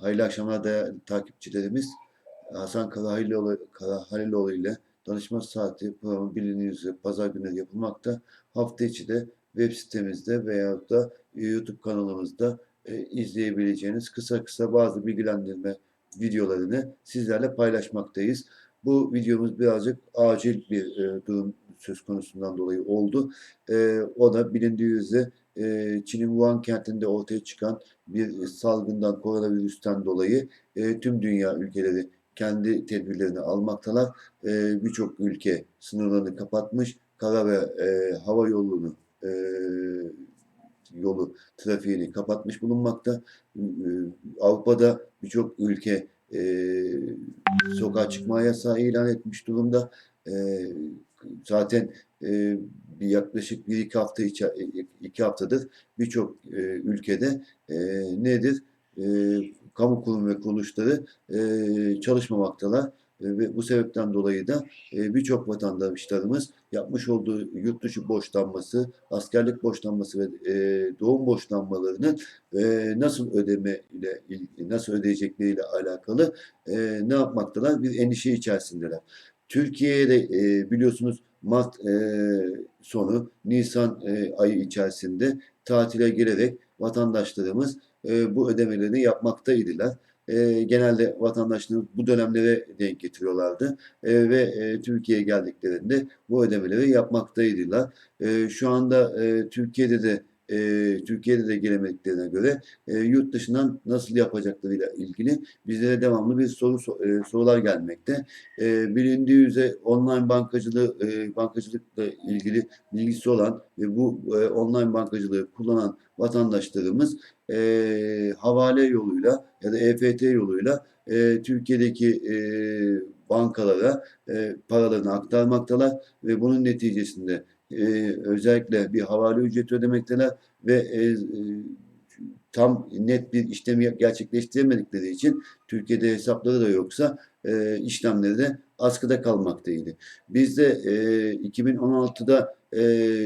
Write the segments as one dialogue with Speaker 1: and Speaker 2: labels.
Speaker 1: Hayırlı akşamlar değerli takipçilerimiz. Hasan Karahaliloğlu, Karahaliloğlu ile Danışma Saati programı bildiğiniz üzere pazar günleri yapılmakta. Hafta içi de web sitemizde veyahut da YouTube kanalımızda e, izleyebileceğiniz kısa kısa bazı bilgilendirme videolarını sizlerle paylaşmaktayız. Bu videomuz birazcık acil bir e, durum söz konusundan dolayı oldu. E, o da bilindiği üzere e, Çin'in Wuhan kentinde ortaya çıkan bir salgından, koronavirüsten dolayı e, tüm dünya ülkeleri kendi tedbirlerini almaktalar. E, Birçok ülke sınırlarını kapatmış, kara ve e, hava yolunu e, yolu trafiğini kapatmış bulunmakta. E, Avrupa'da birçok ülke e, sokağa çıkma yasağı ilan etmiş durumda. E, zaten e, bir yaklaşık bir iki hafta içe, iki haftadır birçok e, ülkede e, nedir? E, kamu kurum ve kuruluşları e, çalışmamaktalar. E, ve bu sebepten dolayı da e, birçok vatandaşlarımız yapmış olduğu yurt dışı borçlanması, askerlik borçlanması ve e, doğum borçlanmalarını e, nasıl ödeme ile nasıl ödeyecekleriyle alakalı e, ne yapmaktalar? Bir endişe içerisindeler. Türkiye'de e, biliyorsunuz Mart e, sonu Nisan e, ayı içerisinde tatile girerek vatandaşlarımız e, bu ödemelerini yapmaktaydılar. E, genelde vatandaşlarımız bu dönemlere denk getiriyorlardı e, ve e, Türkiye'ye geldiklerinde bu ödemeleri yapmaktaydılar. E, şu anda e, Türkiye'de de e, Türkiye'de de gelemediklerine göre e, yurt dışından nasıl yapacaklarıyla ilgili bizlere devamlı bir soru e, sorular gelmekte. E, bilindiği üzere online bankacılığı e, bankacılıkla ilgili bilgisi olan ve bu e, online bankacılığı kullanan vatandaşlarımız e, havale yoluyla ya da EFT yoluyla e, Türkiye'deki e, bankalara e, paralarını aktarmaktalar ve bunun neticesinde e, özellikle bir havale ücreti ödemekteler ve e, e, tam net bir işlemi gerçekleştiremedikleri için Türkiye'de hesapları da yoksa e, işlemleri de askıda kalmaktaydı. Bizde e, 2016'da e,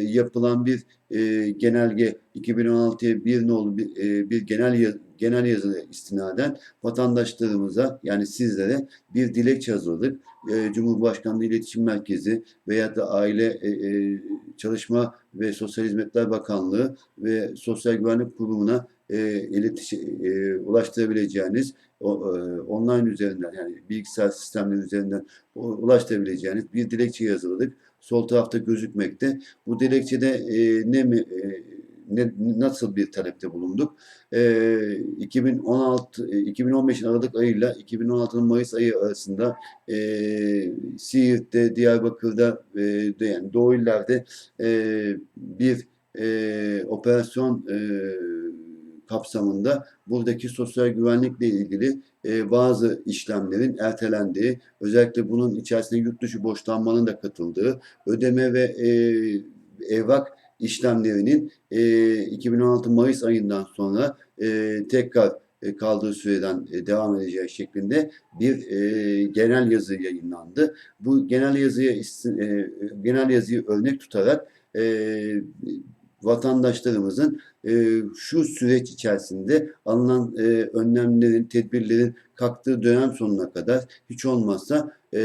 Speaker 1: yapılan bir e, genelge 2016'ya bir nolu bir, e, bir genel yaz, genel yazı istinaden vatandaşlarımıza yani sizlere bir dilekçe hazırladık. E, Cumhurbaşkanlığı İletişim Merkezi veya da Aile e, e, Çalışma ve Sosyal Hizmetler Bakanlığı ve Sosyal Güvenlik Kurumu'na e, iletişim e, ulaştırabileceğiniz o, e, online üzerinden yani bilgisayar sistemleri üzerinden ulaştırabileceğiniz bir dilekçe yazıladık. Sol tarafta gözükmekte. Bu dilekçede e, ne mi e, ne, nasıl bir talepte bulunduk? E, 2016 2015'in Aralık ayıyla 2016'nın Mayıs ayı arasında e, Siirt'te, Diyarbakır'da e, de, yani Doğu illerde e, bir e, operasyon e, kapsamında buradaki sosyal güvenlikle ilgili e, bazı işlemlerin ertelendiği, özellikle bunun içerisinde yurt dışı borçlanmanın da katıldığı, ödeme ve e, evrak işlemlerinin e, 2016 Mayıs ayından sonra e, tekrar e, kaldığı süreden e, devam edeceği şeklinde bir e, genel yazı yayınlandı. Bu genel yazıya e, genel yazıyı örnek tutarak e, vatandaşlarımızın e, şu süreç içerisinde alınan e, önlemlerin, tedbirlerin kalktığı dönem sonuna kadar hiç olmazsa e,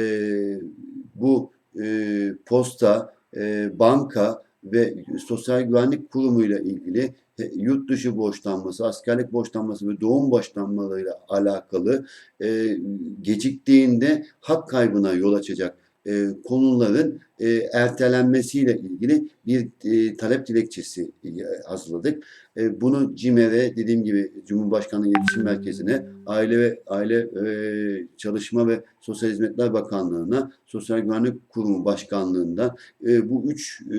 Speaker 1: bu e, posta, e, banka ve Sosyal Güvenlik Kurumu ile ilgili e, yurt dışı borçlanması, askerlik borçlanması ve doğum borçlanmalarıyla alakalı e, geciktiğinde hak kaybına yol açacak e, konuların e, ertelenmesiyle ilgili bir e, talep dilekçesi e, hazırladık. E, bunu CİMER'e dediğim gibi Cumhurbaşkanlığı İletişim Merkezi'ne, Aile ve Aile e, Çalışma ve Sosyal Hizmetler Bakanlığı'na, Sosyal Güvenlik Kurumu Başkanlığı'ndan e, bu üç e,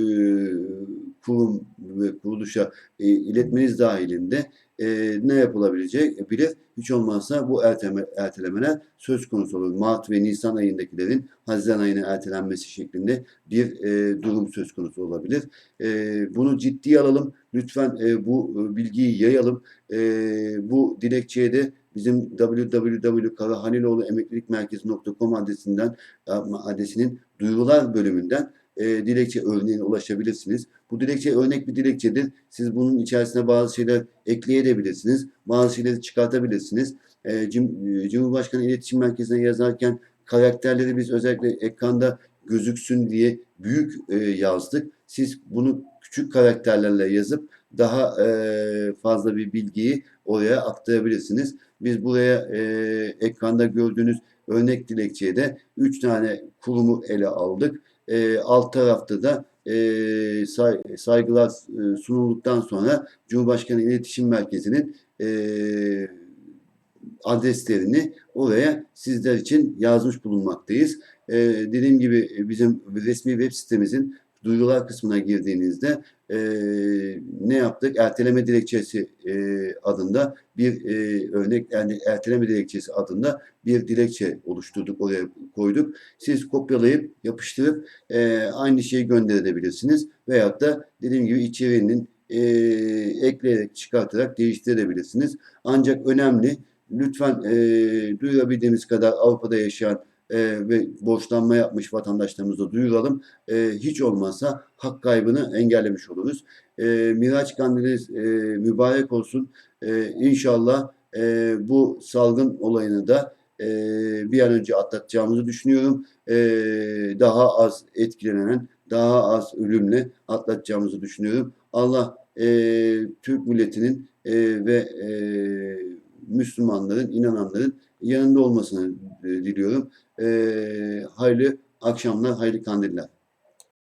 Speaker 1: kurum ve kuruluşa e, iletmeniz dahilinde e, ne yapılabilecek bilir. Hiç olmazsa bu erteleme, ertelemeler söz konusu olur. Mart ve Nisan ayındakilerin Haziran ayına ertelenmesi şeklinde bir e, durum söz konusu olabilir. E, bunu ciddiye alalım. Lütfen e, bu e, bilgiyi yayalım. E, bu dilekçeye de bizim www.karahaniloğluemeklilikmerkezi.com adresinden adresinin duyurular bölümünden e, dilekçe örneğine ulaşabilirsiniz. Bu dilekçe örnek bir dilekçedir. Siz bunun içerisine bazı şeyler ekleyebilirsiniz. Bazı şeyleri çıkartabilirsiniz. E, Cum- e, Cumhurbaşkanı İletişim Merkezi'ne yazarken karakterleri biz özellikle ekranda gözüksün diye büyük e, yazdık. Siz bunu küçük karakterlerle yazıp daha e, fazla bir bilgiyi oraya aktarabilirsiniz. Biz buraya e, ekranda gördüğünüz örnek dilekçeye de 3 tane kurumu ele aldık. E, alt tarafta da e, say- saygılar e, sunulduktan sonra Cumhurbaşkanı İletişim Merkezi'nin e, adreslerini oraya sizler için yazmış bulunmaktayız. E, dediğim gibi bizim resmi web sitemizin duyurular kısmına girdiğinizde e, ne yaptık? Erteleme dilekçesi e, adında bir e, örnek yani erteleme dilekçesi adında bir dilekçe oluşturduk oraya koyduk. Siz kopyalayıp yapıştırıp e, aynı şeyi gönderebilirsiniz veyahut da dediğim gibi içeriğinin e, ekleyerek çıkartarak değiştirebilirsiniz. Ancak önemli lütfen e, duyurabildiğimiz kadar Avrupa'da yaşayan e, ve borçlanma yapmış vatandaşlarımıza duyuralım. E, hiç olmazsa hak kaybını engellemiş oluruz. E, Miraç Kandili e, mübarek olsun. E, inşallah e, bu salgın olayını da e, bir an önce atlatacağımızı düşünüyorum. E, daha az etkilenen, daha az ölümle atlatacağımızı düşünüyorum. Allah e, Türk milletinin e, ve e, Müslümanların, inananların yanında olmasını e, diliyorum. E, hayırlı akşamlar, hayırlı kandiller.